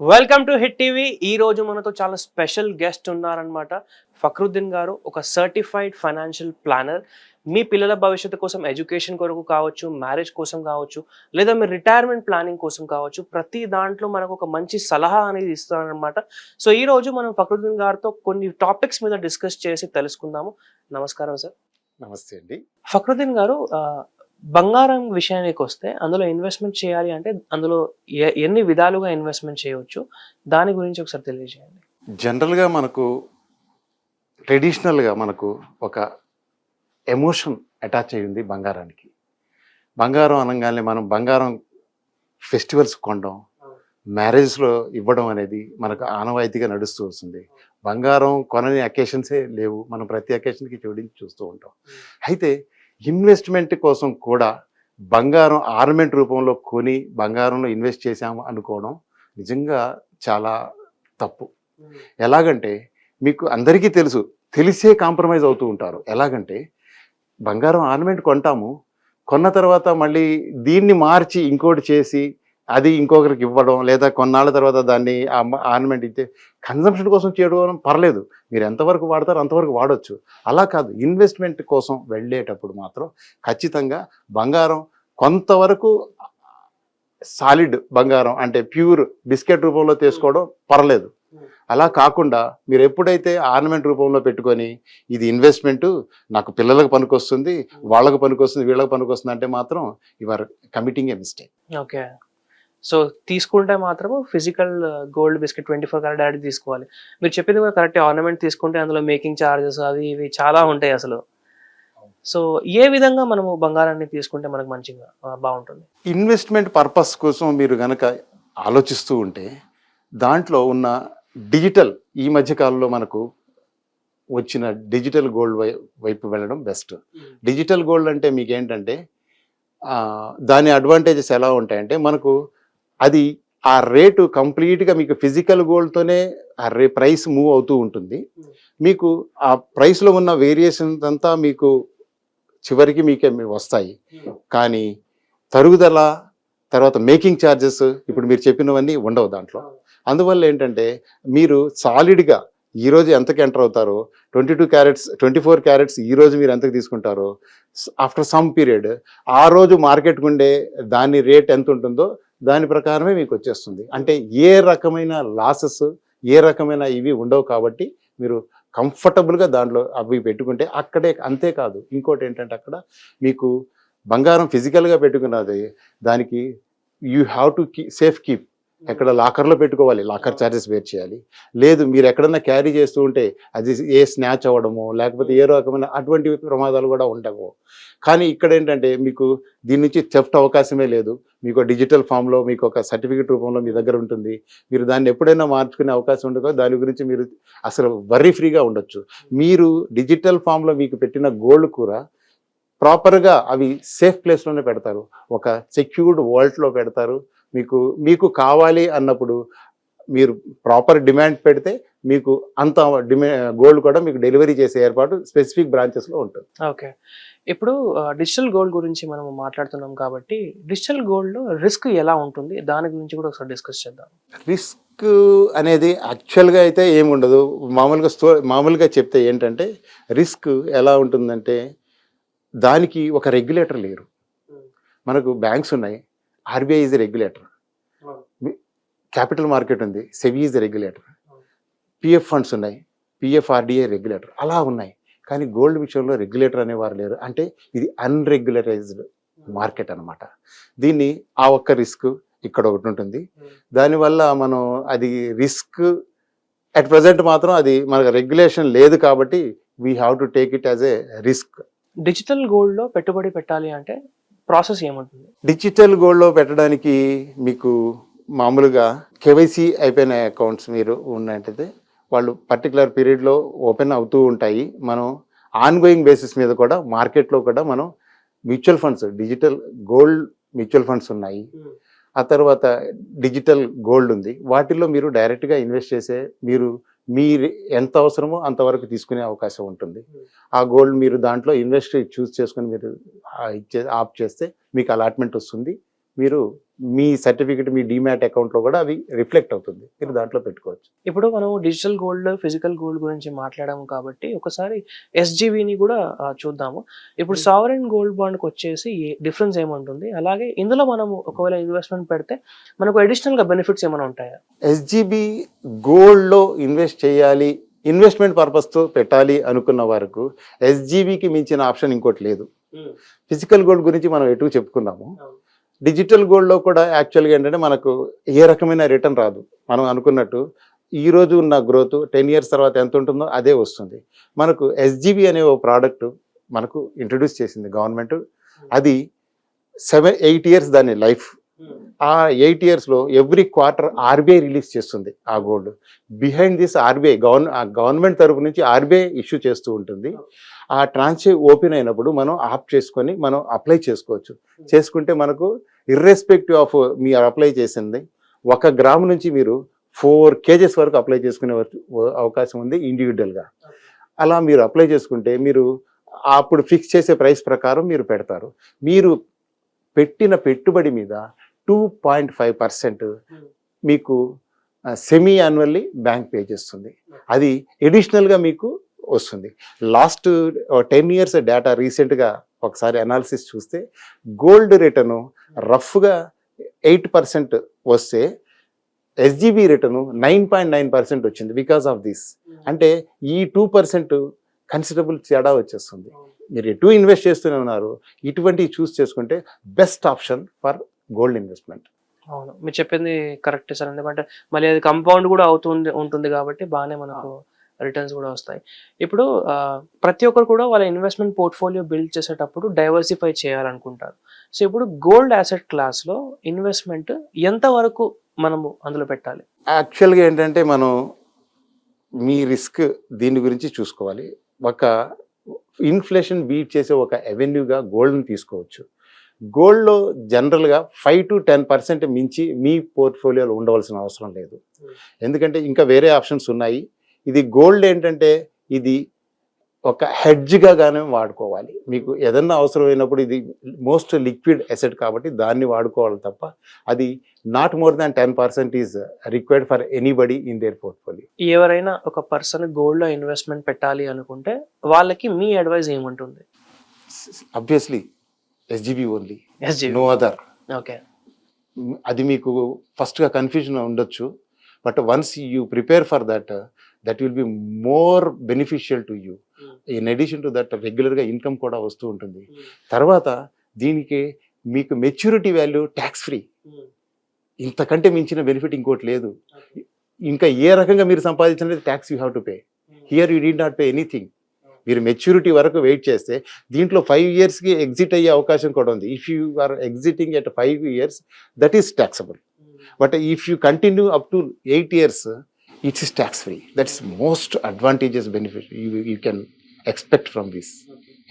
Welcome to hit TV ఈ రోజు మనతో చాలా స్పెషల్ గెస్ట్ ఉన్నారనమాట ఫక్రుద్దీన్ గారు ఒక సర్టిఫైడ్ ఫైనాన్షియల్ ప్లానర్ మీ పిల్లల భవిష్యత్తు కోసం ఎడ్యుకేషన్ కొరకు కావచ్చు మ్యారేజ్ కోసం కావచ్చు లేదా మీ రిటైర్మెంట్ ప్లానింగ్ కోసం కావచ్చు ప్రతి దాంట్లో మనకు ఒక మంచి సలహా అనేది ఇస్తారనమాట సో ఈ రోజు మనం ఫక్రుద్దీన్ గారితో కొన్ని టాపిక్స్ మీద డిస్కస్ చేసి తెలుసుకుందాము. నమస్కారం సార్ నమస్తే అండి. ఫక్రుద్దీన్ గారు బంగారం విషయానికి వస్తే అందులో ఇన్వెస్ట్మెంట్ చేయాలి అంటే అందులో ఎన్ని విధాలుగా ఇన్వెస్ట్మెంట్ చేయవచ్చు? దాని గురించి ఒకసారి తెలియజేయండి. జనరల్గా మనకు ట్రెడిషనల్గా మనకు ఒక ఎమోషన్ అటాచ్ అయి ఉంది బంగారానికి. బంగారం అనగానే మనం బంగారం ఫెస్టివల్స్ కొనడం మ్యారేజ్లో ఇవ్వడం అనేది మనకు ఆనవాయితీగా నడుస్తూ వస్తుంది. బంగారం కొనని అకేషన్సే లేవు. మనం ప్రతి అకేషన్కి జోడించి చూస్తూ ఉంటాం. అయితే ఇన్వెస్ట్మెంట్ కోసం కూడా బంగారం ఆర్నమెంట్ రూపంలో కొని బంగారంలో ఇన్వెస్ట్ చేశాము అనుకోవడం నిజంగా చాలా తప్పు. ఎలాగంటే మీకు అందరికీ తెలుసు తెలిసే కాంప్రమైజ్ అవుతూ ఉంటారు. ఎలాగంటే బంగారం ఆర్నమెంట్ కొంటాము కొన్న తర్వాత మళ్ళీ దీన్ని మార్చి ఇంకోటి చేసి అది ఇంకొకరికి ఇవ్వడం లేదా కొన్నాళ్ళ తర్వాత దాన్ని ఆర్నమెంట్ ఇచ్చే కన్జంప్షన్ కోసం చేయడం పర్లేదు. మీరు ఎంతవరకు వాడతారో అంతవరకు వాడొచ్చు. అలా కాదు. ఇన్వెస్ట్మెంట్ కోసం వెళ్ళేటప్పుడు మాత్రం ఖచ్చితంగా బంగారం కొంతవరకు సాలిడ్ బంగారం అంటే ప్యూర్ బిస్కెట్ రూపంలో తీసుకోవడం పర్లేదు. అలా కాకుండా మీరు ఎప్పుడైతే ఆర్నమెంట్ రూపంలో పెట్టుకొని ఇది ఇన్వెస్ట్మెంట్ నాకు పిల్లలకు పనికొస్తుంది వాళ్ళకు పనికొస్తుంది వీళ్ళకి పనికొస్తుంది అంటే మాత్రం your committing a mistake. Okay. So తీసుకుంటే మాత్రం physical gold biscuit twenty four correct daddy తీసుకోవాలి. మీరు చెప్పింది కూడా కరెక్ట్. ఆర్నమెంట్ తీసుకుంటే అందులో మేకింగ్ ఛార్జెస్ అవి ఇవి చాలా ఉంటాయి అసలు. సో ఏ విధంగా మనము బంగారాన్ని తీసుకుంటే మనకు మంచిగా బాగుంటుంది? ఇన్వెస్ట్మెంట్ పర్పస్ కోసం మీరు గనక ఆలోచిస్తూ ఉంటే దాంట్లో ఉన్న డిజిటల్ ఈ మధ్య కాలంలో మనకు వచ్చిన డిజిటల్ గోల్డ్ వై వైపు వెళ్ళడం బెస్ట్. డిజిటల్ గోల్డ్ అంటే మీకు ఏంటంటే ఆ, దాని అడ్వాంటేజెస్ ఎలా ఉంటాయంటే మనకు అది ఆ రేటు కంప్లీట్గా మీకు ఫిజికల్ గోల్డ్తోనే ఆ రే ప్రైస్ మూవ్ అవుతూ ఉంటుంది. మీకు ఆ ప్రైస్లో ఉన్న వేరియేషన్ అంతా మీకు చివరికి మీకే వస్తాయి. కానీ తరుగుదల తర్వాత మేకింగ్ ఛార్జెస్ ఇప్పుడు మీరు చెప్పినవన్నీ ఉండవు దాంట్లో. అందువల్ల ఏంటంటే మీరు సాలిడ్గా ఈ రోజు ఎంతకి ఎంటర్ అవుతారో twenty two carats twenty four carats ఈ రోజు మీరు ఎంతకు తీసుకుంటారో ఆఫ్టర్ సమ్ పీరియడ్ ఆ రోజు మార్కెట్కి ఉండే దాని రేట్ ఎంత ఉంటుందో దాని ప్రకారమే మీకు వచ్చేస్తుంది. అంటే ఏ రకమైన లాసెస్ ఏ రకమైన ఇవి ఉండవు కాబట్టి మీరు కంఫర్టబుల్గా దాంట్లో అవి పెట్టుకుంటే అక్కడే అంతేకాదు ఇంకోటి ఏంటంటే అక్కడ మీకు బంగారం ఫిజికల్గా పెట్టుకున్నది దానికి you have to key safe keep ఎక్కడ లాకర్లో పెట్టుకోవాలి. లాకర్ ఛార్జెస్ వేర్ చేయాలి. లేదు మీరు ఎక్కడన్నా క్యారీ చేస్తూ ఉంటే అది ఏ స్నాచ్ అవ్వడము లేకపోతే ఏ రకమైన అటువంటి ప్రమాదాలు కూడా ఉండవు. కానీ ఇక్కడ ఏంటంటే మీకు దీని నుంచి చెఫ్ట్ అవకాశమే లేదు. మీకు డిజిటల్ ఫామ్లో మీకు ఒక సర్టిఫికేట్ రూపంలో మీ దగ్గర ఉంటుంది. మీరు దాన్ని ఎప్పుడైనా మార్చుకునే అవకాశం ఉండదు దాని గురించి మీరు అసలు వర్రీ ఫ్రీగా ఉండొచ్చు. మీరు డిజిటల్ ఫామ్లో మీకు పెట్టిన గోల్డ్ కూర ప్రాపర్గా అవి సేఫ్ ప్లేస్లోనే పెడతారు. ఒక సెక్యూర్డ్ వాల్ట్లో పెడతారు. మీకు మీకు కావాలి అన్నప్పుడు మీరు ప్రాపర్ డిమాండ్ పెడితే మీకు అంత డిమా గోల్డ్ కూడా మీకు డెలివరీ చేసే ఏర్పాటు స్పెసిఫిక్ బ్రాంచెస్లో ఉంటుంది. ఓకే. ఇప్పుడు డిజిటల్ గోల్డ్ గురించి మనం మాట్లాడుతున్నాం కాబట్టి డిజిటల్ గోల్డ్లో రిస్క్ ఎలా ఉంటుంది? దాని గురించి కూడా ఒకసారి డిస్కస్ చేద్దాం. రిస్క్ అనేది యాక్చువల్గా అయితే ఏమి ఉండదు. మామూలుగా స్టో మామూలుగా చెప్తే ఏంటంటే రిస్క్ ఎలా ఉంటుందంటే దానికి ఒక రెగ్యులేటర్ లేరు. మనకు బ్యాంక్స్ ఉన్నాయి. RBI is regulator capital market ఉంది SEBI is regulator PF funds ఉన్నాయి పిఎఫ్ ఆర్డిఐ రెగ్యులేటర్ అలా ఉన్నాయి. కానీ గోల్డ్ విషయంలో రెగ్యులేటర్ అనేవారు లేరు. అంటే ఇది అన్రెగ్యులరైజ్డ్ మార్కెట్ అన్నమాట. దీన్ని ఆ ఒక్క రిస్క్ ఇక్కడ ఒకటి ఉంటుంది. దానివల్ల మనం అది రిస్క్ అట్ ప్రజెంట్ మాత్రం అది మనకు రెగ్యులేషన్ లేదు కాబట్టి we have to take it as a risk digital గోల్డ్లో పెట్టుబడి పెట్టాలి అంటే ప్రాసెస్ ఏముంటుంది? డిజిటల్ గోల్డ్లో పెట్టడానికి మీకు మామూలుగా కేవైసీ అయిపోయిన అకౌంట్స్ మీరు ఉన్నట్టయితే వాళ్ళు పర్టికులర్ పీరియడ్లో ఓపెన్ అవుతూ ఉంటాయి. మనం ఆన్ గోయింగ్ బేసిస్ మీద కూడా మార్కెట్లో కూడా మనం mutual funds digital gold mutual funds ఉన్నాయి. ఆ తర్వాత డిజిటల్ గోల్డ్ ఉంది. వాటిల్లో మీరు డైరెక్ట్గా ఇన్వెస్ట్ చేసే మీరు మీరు ఎంత అవసరమో అంతవరకు తీసుకునే అవకాశం ఉంటుంది. ఆ గోల్డ్ మీరు దాంట్లో ఇన్వెస్ట్ చూస్ చేసుకొని మీరు ఇచ్చే ఆప్ చేస్తే మీకు అలాట్మెంట్ వస్తుంది. మీరు మీ సర్టిఫికెట్ మీ డిమాట్ అకౌంట్లో కూడా అవి రిఫ్లెక్ట్ అవుతుంది. మీరు దాంట్లో పెట్టుకోవచ్చు. ఇప్పుడు మనం డిజిటల్ గోల్డ్ ఫిజికల్ గోల్డ్ గురించి మాట్లాడాము కాబట్టి ఒకసారి ఎస్జీబీని కూడా చూద్దాము. ఇప్పుడు Hmm. సావరెన్ గోల్డ్ బాండ్కి వచ్చేసి డిఫరెన్స్ ఏముంటుంది? అలాగే ఇందులో మనము ఒకవేళ ఇన్వెస్ట్మెంట్ పెడితే మనకు అడిషనల్గా బెనిఫిట్స్ ఏమైనా ఉంటాయా? ఎస్జీబీ గోల్డ్లో ఇన్వెస్ట్ చేయాలి ఇన్వెస్ట్మెంట్ పర్పస్తో పెట్టాలి అనుకున్న వరకు ఎస్జీబీకి మించిన ఆప్షన్ ఇంకోటి లేదు. ఫిజికల్ గోల్డ్ గురించి మనం ఎటు చెప్పుకున్నాము? డిజిటల్ గోల్డ్లో కూడా యాక్చువల్గా ఏంటంటే మనకు ఏ రకమైన రిటర్న్ రాదు. మనం అనుకున్నట్టు ఈ రోజు ఉన్న గ్రోత్ టెన్ ఇయర్స్ తర్వాత ఎంత ఉంటుందో అదే వస్తుంది. మనకు ఎస్జీబీ అనే ఓ ప్రోడక్ట్ మనకు ఇంట్రడ్యూస్ చేసింది గవర్నమెంట్. అది సెవెన్ ఎయిట్ ఇయర్స్ దాని లైఫ్. ఆ ఎయిట్ ఇయర్స్లో ఎవ్రీ క్వార్టర్ ఆర్బీఐ రిలీజ్ చేస్తుంది ఆ gold. Behind this RBI govern government తరపు నుంచి ఆర్బీఐ ఇష్యూ చేస్తూ ఉంటుంది. ఆ ట్రాన్స్ ఓపెన్ అయినప్పుడు మనం ఆప్ చేసుకొని మనం అప్లై చేసుకోవచ్చు. చేసుకుంటే మనకు ఇర్రెస్పెక్టివ్ ఆఫ్ మీరు అప్లై చేసింది ఒక గ్రామ్ నుంచి మీరు ఫోర్ కేజెస్ వరకు అప్లై చేసుకునే అవకాశం ఉంది ఇండివిజువల్గా అలా మీరు అప్లై చేసుకుంటే మీరు అప్పుడు ఫిక్స్ చేసే ప్రైస్ ప్రకారం మీరు పెడతారు. మీరు పెట్టిన పెట్టుబడి మీద టూ పాయింట్ ఫైవ్ పర్సెంట్ మీకు సెమీ యాన్యువల్లీ బ్యాంక్ పే చేస్తుంది. అది ఎడిషనల్గా మీకు వస్తుంది. లాస్ట్ టెన్ ఇయర్స్ డేటా రీసెంట్గా ఒకసారి అనాలిసిస్ చూస్తే గోల్డ్ రిటర్ను రఫ్గా ఎయిట్ పర్సెంట్ వస్తే SGB return nine point nine percent వచ్చింది బికాస్ ఆఫ్ దిస్ అంటే ఈ టూ పర్సెంట్ కన్సిడరబుల్ తేడా వచ్చేస్తుంది. మీరు ఎటు ఇన్వెస్ట్ చేస్తూనే ఉన్నారు ఇటువంటివి చూస్ చేసుకుంటే best option for gold investment అవును. మీరు చెప్పింది కరెక్ట్ సార్. ఎందుకంటే మళ్ళీ అది కంపౌండ్ కూడా అవుతుంది ఉంటుంది కాబట్టి బాగానే మనకు రిటర్న్స్ కూడా వస్తాయి. ఇప్పుడు ప్రతి ఒక్కరు కూడా వాళ్ళ ఇన్వెస్ట్మెంట్ పోర్ట్ఫోలియో బిల్డ్ చేసేటప్పుడు డైవర్సిఫై చేయాలనుకుంటారు. సో ఇప్పుడు గోల్డ్ యాసెట్ క్లాస్లో ఇన్వెస్ట్మెంట్ ఎంత వరకు మనము అందులో పెట్టాలి? యాక్చువల్గా ఏంటంటే మనం మీ రిస్క్ దీని గురించి చూసుకోవాలి. ఒక ఇన్ఫ్లేషన్ బీట్ చేసే ఒక అవెన్యూగా గోల్డ్ని తీసుకోవచ్చు. గోల్డ్లో జనరల్గా ఫైవ్ టు టెన్ పర్సెంట్ మించి మీ పోర్ట్ఫోలియోలో ఉండవలసిన అవసరం లేదు. ఎందుకంటే ఇంకా వేరే ఆప్షన్స్ ఉన్నాయి. ఇది గోల్డ్ ఏంటంటే ఇది ఒక హెడ్జ్గా గానే వాడుకోవాలి. మీకు ఏదన్నా అవసరమైనప్పుడు ఇది మోస్ట్ లిక్విడ్ ఎసెట్ కాబట్టి దాన్ని వాడుకోవాలి తప్ప అది not more than ten percent is required for anybody in their portfolio. ఎవరైనా ఒక పర్సన్ గోల్డ్లో ఇన్వెస్ట్మెంట్ పెట్టాలి అనుకుంటే వాళ్ళకి మీ అడ్వైస్ ఏముంటుంది? Obviously SGB only SG no other okay. అది మీకు ఫస్ట్గా కన్ఫ్యూజన్ ఉండొచ్చు. But once you prepare for that that will be more beneficial to you in addition to that రెగ్యులర్గా ఇన్కమ్ కూడా వస్తూ ఉంటుంది. తర్వాత దీనికి మీకు మెచ్యూరిటీ వాల్యూ ట్యాక్స్ ఫ్రీ ఇంతకంటే మించిన బెనిఫిట్ ఇంకోటి లేదు. ఇంకా ఏ రకంగా మీరు సంపాదించినది tax you have to pay here you need not pay anything మీరు మెచ్యూరిటీ వరకు వెయిట్ చేస్తే దీంట్లో ఫైవ్ ఇయర్స్కి ఎగ్జిట్ అయ్యే అవకాశం కూడా ఉంది. If you are exiting at five years that is taxable but if you continue up to eight years it's is tax free that is most advantages benefit you you can expect from this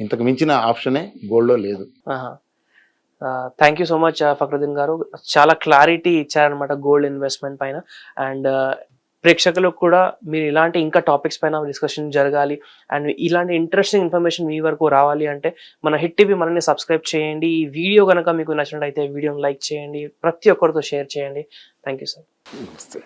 ఇంతకు మించిన ఆప్షనే గోల్డ్లో లేదు. Thank you so much Fakruddin గారు. చాలా clarity ఇచ్చారనమాట gold investment పైన. And ప్రేక్షకులకు కూడా మీరు ఇలాంటి ఇంకా టాపిక్స్ పైన డిస్కషన్ జరగాలి. అండ్ ఇలాంటి ఇంట్రెస్టింగ్ ఇన్ఫర్మేషన్ మీ వరకు రావాలి అంటే మన హిట్ టీవీ మనల్ని సబ్స్క్రైబ్ చేయండి. ఈ వీడియో కనుక మీకు నచ్చినట్టయితే వీడియోని లైక్ చేయండి. ప్రతి ఒక్కరితో షేర్ చేయండి. థ్యాంక్ యూ సార్ నమస్తే.